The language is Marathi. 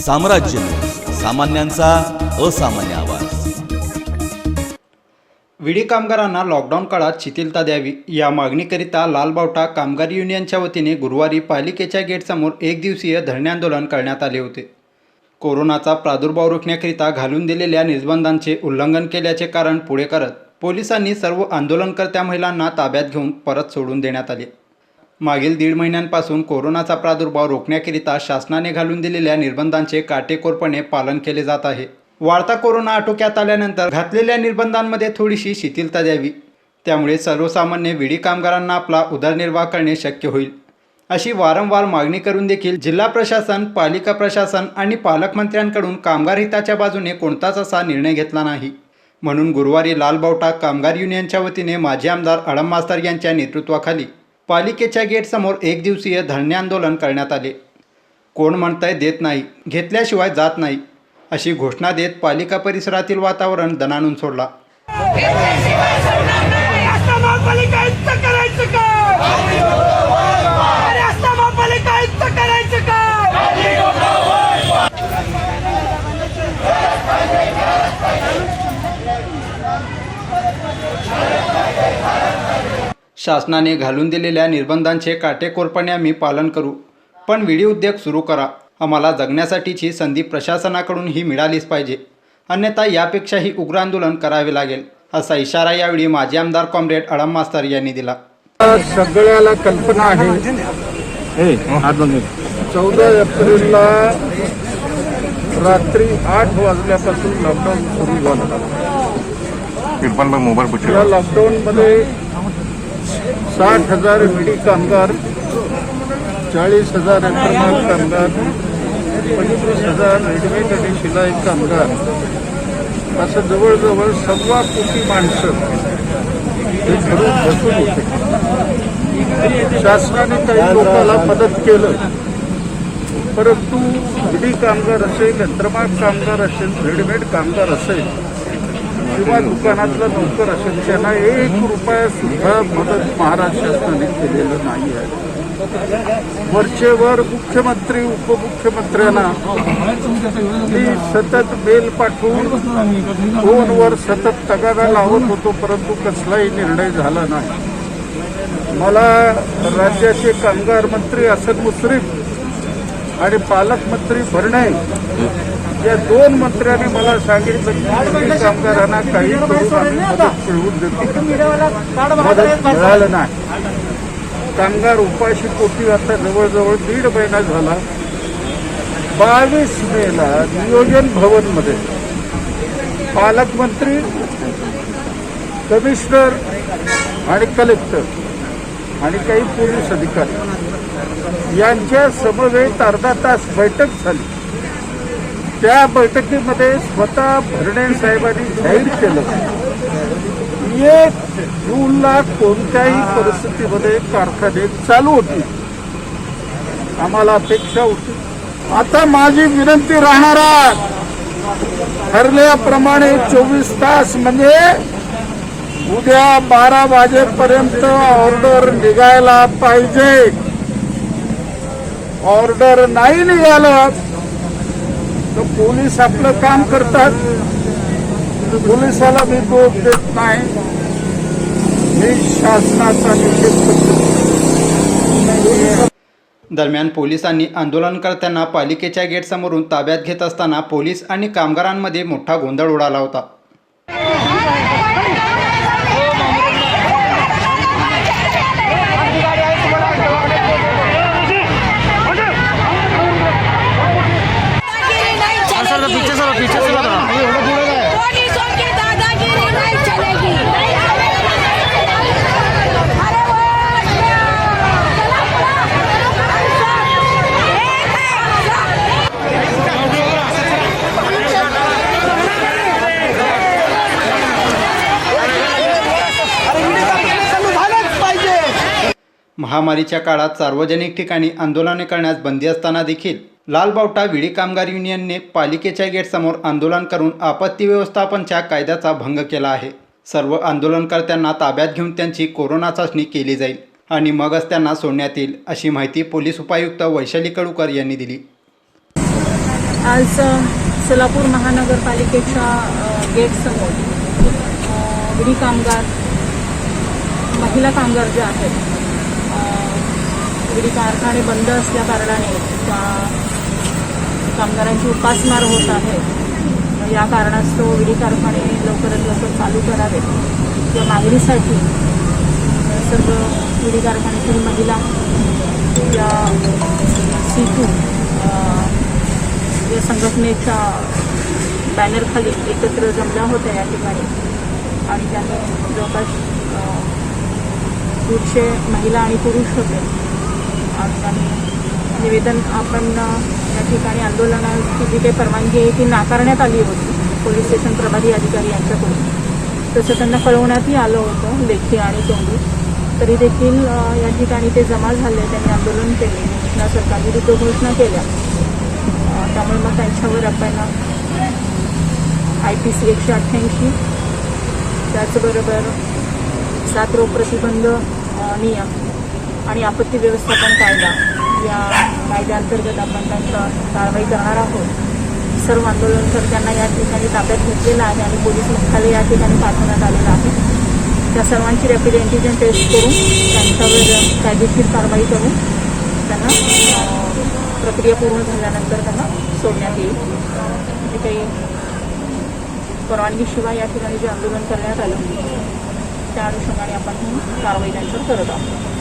साम्राज्य. सामान्यांचा असामान्य आवाज. विडी कामगारांना लॉकडाऊन काळात शिथिलता द्यावी या मागणीकरिता लालबावटा कामगार युनियनच्या वतीने गुरुवारी पालिकेच्या गेटसमोर एक दिवसीय धरणे आंदोलन करण्यात आले होते. कोरोनाचा प्रादुर्भाव रोखण्याकरिता घालून दिलेल्या निर्बंधांचे उल्लंघन केल्याचे कारण पुढे करत पोलिसांनी सर्व आंदोलनकर्त्या महिलांना ताब्यात घेऊन परत सोडून देण्यात आले. मागील दीड महिन्यांपासून कोरोनाचा प्रादुर्भाव रोखण्याकरिता शासनाने घालून दिलेल्या निर्बंधांचे काटेकोरपणे पालन केले जात आहे. वाढता कोरोना आटोक्यात आल्यानंतर घातलेल्या निर्बंधांमध्ये थोडीशी शिथिलता द्यावी. त्यामुळे सर्वसामान्य विडी कामगारांना आपला उदरनिर्वाह करणे शक्य होईल. अशी वारंवार मागणी करून देखील जिल्हा प्रशासन पालिका प्रशासन आणि पालकमंत्र्यांकडून कामगार हिताच्या बाजूने कोणताच असा निर्णय घेतला नाही. म्हणून गुरुवारी लालबावटा कामगार युनियनच्या वतीने माजी आमदार अडम मास्तर यांच्या नेतृत्वाखाली पालिकेच्या गेटसमोर एक दिवसीय धरणे आंदोलन करण्यात आले. कोण म्हणतंय देत नाही घेतल्याशिवाय जात नाही अशी घोषणा देत पालिका परिसरातील वातावरण दणाणून सोडला. शासनाने घालून दिलेल्या निर्बंधांचे काटेकोरपणे आम्ही पालन करू. पण विडी उद्योग सुरू करा. आम्हाला जगण्यासाठीची संधी प्रशासनाकडून ही मिळालीच पाहिजे. अन्यथा यापेक्षाही उग्र आंदोलन करावे लागेल असा इशारा यावेळी माजी आमदार कॉम्रेड अडम मास्तर यांनी दिला. सगळ्याला कल्पना आहे. चौदा एप्रिलला रात्री आठ वाजल्यापासून लॉकडाऊन सुरू झालं. इरफान भाई साठ हजार विडी कामगार चाळीस हजार अंतर्माल कामगार पंचवीस हजार रेडीमेड आणि शिलाई कामगार. असं जवळजवळ सव्वा कोटी माणसं हे घरून बसून होते. शासनाने काही लोकांना मदत केलं. परंतु विडी कामगार असेल यंत्रमाग कामगार असेल रेडीमेड कामगार असेल किंवा दुकानातलं नोकर असेल त्यांना एक रुपया सुद्धा मदत महाराष्ट्र शासनाने केलेलं नाही आहे. वरचेवर मुख्यमंत्री उपमुख्यमंत्र्यांना मी सतत मेल पाठवून फोनवर सतत तगादा लावत होतो परंतु कसलाही निर्णय झाला नाही. मला राज्याचे कामगार मंत्री हसन मुश्रीफ आणि पालकमंत्री भरणे या दोन मंत्र्यांनी मला सांगितलं की कामगारांना काही मदत मिळवून मिळालं नाही. कामगार उपाशी कोटी आता जवळजवळ दीड महिना झाला. बावीस मेला नियोजन भवनमध्ये पालकमंत्री कमिशनर आणि कलेक्टर आणि काही पोलीस अधिकारी यांच्या समवेत अर्धा तास बैठक झाली. त्या बैठकीमध्ये स्वतः भरणे साहेबांनी जाहीर केलं. एक जूनला कोणत्याही परिस्थितीमध्ये कारखाने चालू होती आम्हाला अपेक्षा होती. आता माझी विनंती राहणार ठरल्याप्रमाणे चोवीस तास म्हणजे उद्या बारा वाजेपर्यंत ऑर्डर निघायला पाहिजे. ऑर्डर नाही निघालं तर पोलीस आपलं काम करतात. पोलिसाला मी दोष देत नाही. मी शासनाचा निषेध दरम्यान पोलिसांनी आंदोलनकर्त्यांना पालिकेच्या गेटसमोरून ताब्यात घेत असताना पोलीस आणि कामगारांमध्ये मोठा गोंधळ उडाला होता दादागिरी नहीं चलेगी पीछे सरो पीछे सरो पुलिसों की दादागिरी नहीं चलेगी अरे वो महामारीच्या काळात सार्वजनिक ठिकाणी आंदोलने करण्यास बंदी असताना देखील लालबावटा विडी कामगार युनियनने पालिकेच्या गेटसमोर आंदोलन करून आपत्ती व्यवस्थापनच्या कायद्याचा भंग केला आहे. सर्व आंदोलनकर्त्यांना ताब्यात घेऊन त्यांची कोरोना चाचणी केली जाईल आणि मगच त्यांना सोडण्यात येईल अशी माहिती पोलीस उपायुक्त वैशाली कडूकर यांनी दिली. आज सोलापूर महानगरपालिकेच्या गेटसमोर विडी कामगार महिला कामगार जे आहेत विडी कारखाने बंद असल्या कारणाने कामगारांची उपासमार होत आहे या कारणास्तव विडी कारखाने लवकरात लवकर चालू करावेत. या मागणीसाठी सर्व विडी कारखान्यातील महिला या सीटू या संघटनेच्या बॅनरखाली एकत्र जमल्या होत्या या ठिकाणी. आणि त्यांनी जवळपास अ, दीडशे महिला आणि पुरुष होते. आणि निवेदन आपण या ठिकाणी आंदोलनाची जी काही परवानगी आहे ती नाकारण्यात आली होती. पोलीस स्टेशन प्रभारी अधिकारी यांच्याकडून. तसं त्यांना कळवण्यातही आलं होतं लेखी आणि तोंडी. तरी देखील या ठिकाणी ते जमा झाले त्यांनी आंदोलन केले घोषणा सरकारविरुद्ध घोषणा केल्या. त्यामुळे मग त्यांच्यावर आपण आय पी सी एकशे अठ्ठ्याऐंशी त्याचबरोबर सात रोग प्रतिबंध नियम आणि आपत्ती व्यवस्थापन कायदा या कायद्याअंतर्गत आपण त्यांचा कारवाई करणार आहोत. सर्व आंदोलनकर्त्यांना या ठिकाणी ताब्यात घेतलेलं आहे आणि पोलीस मुख्यालय या ठिकाणी पाठवण्यात आलेलं आहे. त्या सर्वांची रॅपिड अँटीजन टेस्ट करून त्यांच्यावर कायदेशीर कारवाई करून त्यांना प्रक्रिया पूर्ण झाल्यानंतर त्यांना सोडण्यात येईल. जे काही परवानगीशिवाय या ठिकाणी जे आंदोलन करण्यात आलं त्या अनुषंगाने आपण कारवाई त्यांच्यावर करत आहोत.